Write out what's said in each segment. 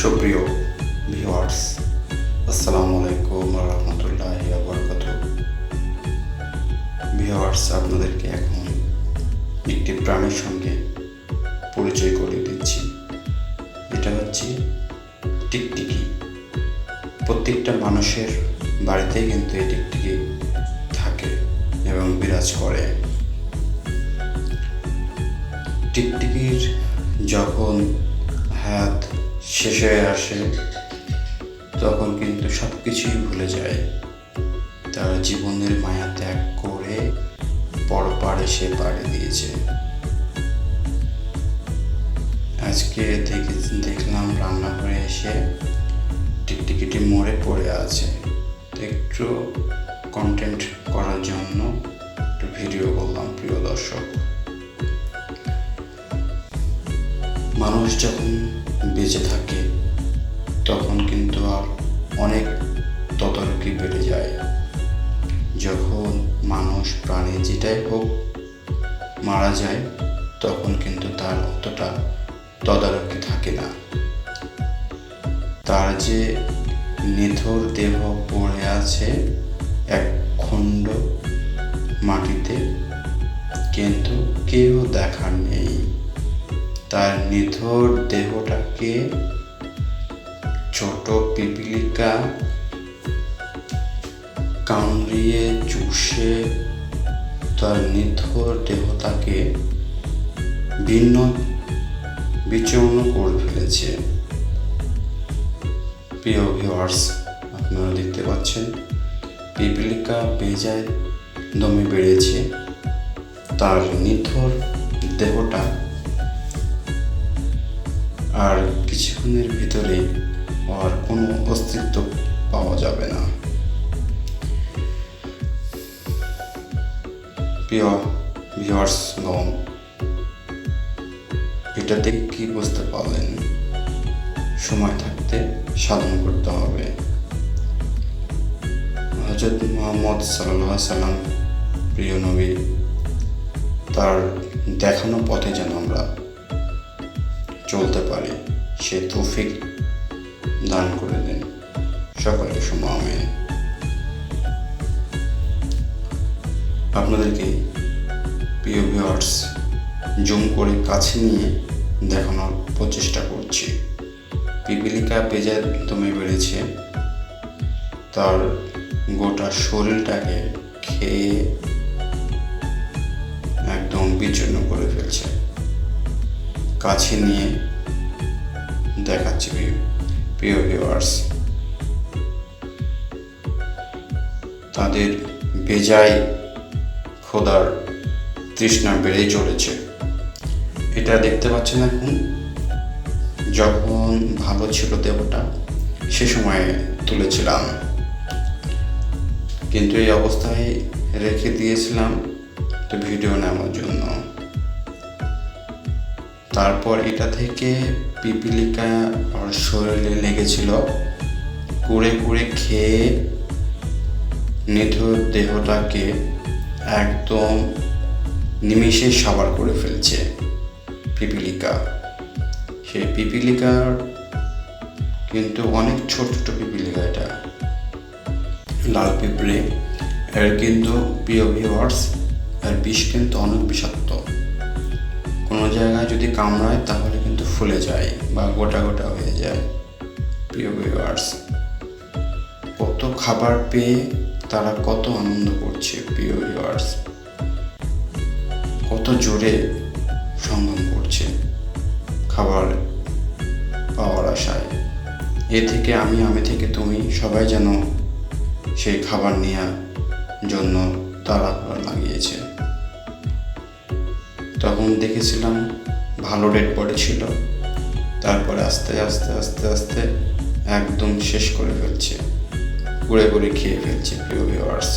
সুপ্রিয় ভিউয়ার্স, আসসালামু আলাইকুম রহমতুল্লাহ বরকত ভিউয়ার্স, আপনাদেরকে এখন একটি প্রাণীর সঙ্গে পরিচয় করে দিচ্ছি। এটা হচ্ছে টিকটিকি। প্রত্যেকটা মানুষের বাড়িতে কিন্তু এই টিকটিকি থাকে এবং বিরাজ করে। টিকটিকির যখন হাত শেষ হয়ে আসে, তখন কিন্তু সব কিছুই ভুলে যায়। তার জীবনের মায়া ত্যাগ করে বড় পাড়ে সে পাড়ে দিয়েছে। আজকে দেখে, দেখলাম রান্নাঘরে এসে টিকটিকিটি মরে পড়ে আছে। একটু কন্টেন্ট করার জন্য একটু ভিডিও করলাম প্রিয় দর্শক। মানুষ যখন বেঁচে থাকে, তখন কিন্তু আর অনেক তদারকি বেড়ে যায়। যখন মানুষ প্রাণী যেটাই হোক মারা যায়, তখন কিন্তু তার অতটা তদারকি থাকে না। তার যে নিথর দেহ পড়ে আছে এক খণ্ড মাটিতে, কিন্তু কেউ দেখার নেই। তার নিথর দেহটাকে ছোট পিপিলিকা কামড়িয়ে চুষে তার নিথর দেহটাকে ভিন্ন বিচূর্ণ করে ফেলেছে। প্রিয় ভিউয়ার্স আপনারা দেখতে পাচ্ছেন, পিপিলিকা বেজায় দমে বেড়েছে। তার নিথর দেহটা আর কিছুক্ষণের ভিতরে আর কোনো অস্তিত্ব পাওয়া যাবে না। প্রিয় এটা দেখে কি বুঝতে পারলেন? সময় থাকতে সাধন করতে হবে। হজরত মোহাম্মদ সাল্লাহ সাল্লাম প্রিয় নবী, তার দেখানো পথে যেন আমরা চলতে পারি, সে তৌফিক দান করে দেন। সকলকে সময় আপনাদেরকে প্রিয় ভিউয়ার্স জুম করে কাছে নিয়ে দেখানোর প্রচেষ্টা করছি। পিপিলিকা পেজা দমে বেড়েছে। তার গোটা শরীরটাকে খেয়ে একদম বিচ্ছিন্ন করে ফেলছে। কাছে নিয়ে দেখাচ্ছি প্রিয় ভিউয়ার্স তাদের বেজায় খোদার তৃষ্ণা বেড়েই চলেছে। এটা দেখতে পাচ্ছেন এখন, যখন ভালো ছিল দেবটা সে সময় তুলেছিলাম। কিন্তু এই অবস্থায় রেখে দিয়েছিলাম, তো ভিডিও নেওয়ার জন্য। তারপর এটা থেকে পিপিলিকা আর শরীরে লেগেছিল। কুড়ে কুড়ে খেয়ে নিথর দেহটাকে একদম নিমিষে সাবার করে ফেলছে পিপিলিকা। সেই পিপিলিকার কিন্তু অনেক ছোট ছোট পিপিলিকা এটা। লাল পিঁপড়ে। এর কিন্তু প্রিয় ভিওয়ার্স এর বিষ কিন্তু অনেক বিষাক্ত। কোনো জায়গায় যদি কামড়ায়, তাহলে কিন্তু ফুলে যায় বা গোটা গোটা হয়ে যায়। প্রিয় ভিউয়ার্স কত খাবার পেয়ে তারা কত আনন্দ করছে, প্রিয় ভিউয়ার্স কত জোরে সংগ্রাম করছে খাবার পাওয়ার আশায়। এ থেকে আমি আমি থেকে তুমি সবাই যেন সেই খাবার নেওয়ার জন্য তারা লাগিয়েছে। তখন দেখেছিলাম ভালো রেট বডি ছিল। তারপরে আস্তে আস্তে আস্তে আস্তে একদম শেষ করে ফেলছে। কুড়ে করে খেয়ে ফেলছে প্রিয় ভিউয়ার্স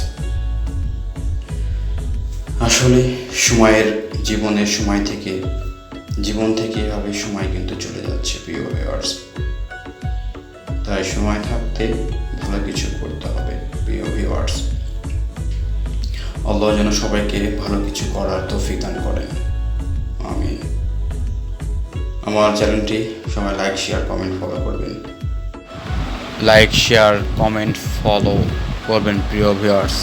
আসলে সময়ের জীবনের সময় থেকে, জীবন থেকে এভাবে সময় কিন্তু চলে যাচ্ছে প্রিয় ভিউয়ার্স তাই সময় থাকতে ভালো কিছু করতে হবে প্রিয় ভিউয়ার্স আল্লাহ যেন সবাইকে ভালো কিছু করার তৌফিক দান করেন। আমার চ্যানেলটি সময় লাইক শেয়ার কমেন্ট ফলো করবেন। লাইক শেয়ার কমেন্ট ফলো করবেন প্রিয় ভিউয়ার্স